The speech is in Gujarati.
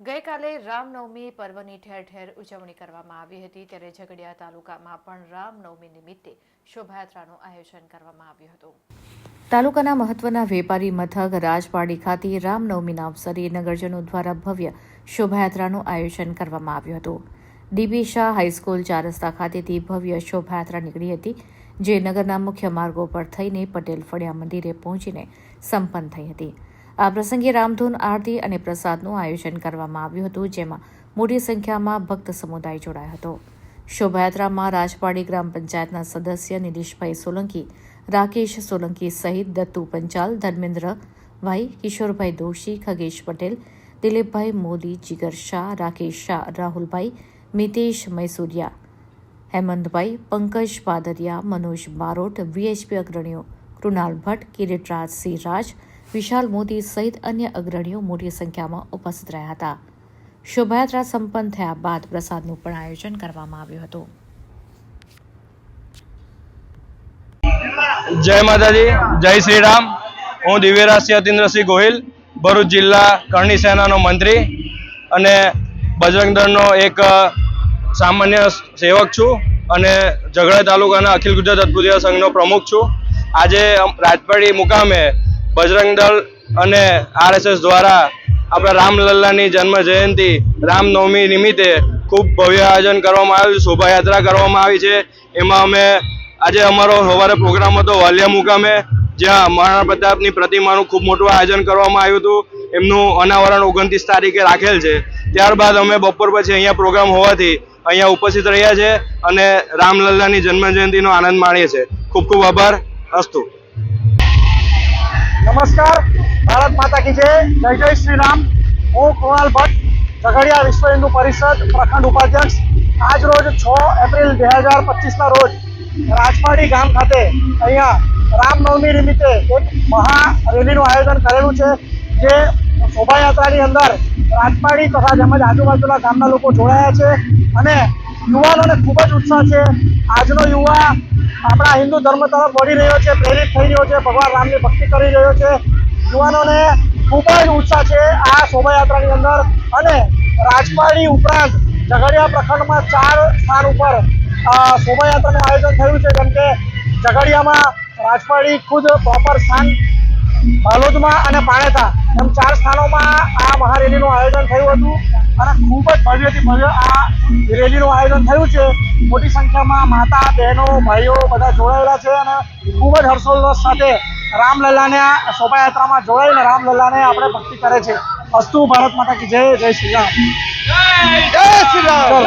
ગઈકાલે રામનવમી પર્વની ઠેર ઠેર ઉજવણી કરવામાં આવી હતી. ત્યારે ઝઘડિયા તાલુકામાં પણ રામનવમી નિમિત્તે શોભાયાત્રાનું આયોજન કરવામાં આવ્યું હતું. તાલુકાના મહત્વના વેપારી મથક રાજપાડી ખાતે રામનવમીના અવસરે નગરજનો દ્વારા ભવ્ય શોભાયાત્રાનું આયોજન કરવામાં આવ્યું હતું. ડીબી શાહ હાઈસ્કૂલ ચાર રસ્તા ખાતેથી ભવ્ય શોભાયાત્રા નીકળી હતી, જે નગરના મુખ્ય માર્ગો પર થઈને પટેલ ફળિયા મંદિરે પહોંચીને સંપન્ન થઈ હતી. આ પ્રસંગે રામધૂન આરતી અને પ્રસાદનું આયોજન કરવામાં આવ્યું હતું, જેમાં મોટી સંખ્યામાં ભક્ત સમુદાય જોડાયો હતો. શોભાયાત્રામાં રાજપાડી ગ્રામ પંચાયતના સદસ્ય નિલેશભાઈ સોલંકી, રાકેશ સોલંકી સહિત દત્તુ પંચાલ, ધર્મેન્દ્રભાઈ કિશોરભાઈ દોશી, ખગેશ પટેલ, દિલીપભાઈ મોદી, જીગર શાહ, રાકેશ શાહ, રાહુલભાઈ, મિતેશ મૈસુરિયા, હેમંતભાઈ, પંકજ પાદરિયા, મનોજ બારોટ, વીએચપી અગ્રણીઓ કૃણાલ ભટ્ટ કિરીટરાજ સિંહ રાજ વિશાલ મોદી સહિત અન્ય અગ્રણીઓ મોટી સંખ્યામાં ઉપસ્થિત રહ્યા હતા. શોભાયાત્રા સંપન્ન થયા બાદ પ્રસાદનું પણ આયોજન કરવામાં આવ્યું હતું. જય માતાજી, જય શ્રી રામ હું દિવ્યરાજ અતિન્દ્રસિંહ ગોહિલ, ભરૂચ જિલ્લા કરણી સેનાનો મંત્રી અને બજરંગ દળનો એક સામાન્ય સેવક છું અને ઝઘડા તાલુકાના અખિલ ગુજરાત અદભુતિયા સંઘનો પ્રમુખ છું. આજે રાજપડી મુકામે બજરંગ દળ અને આરએસએસ દ્વારા આપણા રામલલ્લાની જન્મ જયંતિ રામનવમી નિમિત્તે ખૂબ ભવ્ય આયોજન કરવામાં આવ્યું શોભાયાત્રા કરવામાં આવી છે. એમાં અમે આજે અમારો સવારે પ્રોગ્રામ હતો, વાલિયા મુકામે, જ્યાં મહારાણા પ્રતાપની પ્રતિમાનું ખૂબ મોટું આયોજન કરવામાં આવ્યું હતું. એમનું અનાવરણ ઓગણત્રીસ તારીખે રાખેલ છે. ત્યારબાદ અમે બપોર પછી અહીંયા પ્રોગ્રામ હોવાથી અહીંયા ઉપસ્થિત રહ્યા છે અને રામલલ્લાની જન્મજયંતિનો આનંદ માણીએ છીએ. ખૂબ ખૂબ આભાર, અસ્તુ. ભારત છે. જય જય શ્રીરામ. હું કૃણાલ ભટ્ટ, ઝઘડિયા વિશ્વ હિન્દુ પરિષદ પ્રખંડ ઉપાધ્યક્ષ. આજ રોજ છ એપ્રિલ બે હજાર પચીસના રોજ રાજપાડી ગામ ખાતે અહીંયા રામનવમી નિમિત્તે એક મહા રેલીનું આયોજન કરેલું છે, જે શોભાયાત્રાની અંદર રાજપાડી તથા તેમજ આજુબાજુના ગામના લોકો જોડાયા છે અને યુવાનોને ખૂબ જ ઉત્સાહ છે. આજનો યુવા આપણા હિન્દુ ધર્મ તરફ વળી રહ્યો છે, પ્રેરિત થઈ રહ્યો છે, ભગવાન રામની ભક્તિ કરી રહ્યો છે. યુવાનોને ખૂબ જ ઉત્સાહ છે આ શોભાયાત્રાની અંદર. અને રાજપાડી ઉપરાંત ઝઘડિયા પ્રખંડમાં ચાર સ્થાન ઉપર શોભાયાત્રાનું આયોજન થયું છે. જેમ કે ઝઘડિયામાં રાજપાડી ખુદ પ્રોપર સ્થાન હલોદમાં અને પાણેતા એમ ચાર સ્થાનોમાં આ મહારેલીનું આયોજન થયું હતું. અને ખૂબ જ ભવ્યથી ભવ્ય આ રેલીનું આયોજન થયું છે. મોટી સંખ્યામાં માતા, બહેનો, ભાઈઓ બધા જોડાયેલા છે અને ખૂબ જ હર્ષોલ્લાસ સાથે રામલલ્લાને શોભાયાત્રામાં જોડાઈને રામલલ્લાને આપણે ભક્તિ કરે છે. અસ્તુ ભારત માતા કી જય જય શ્રી રામ. જય શ્રી રામ.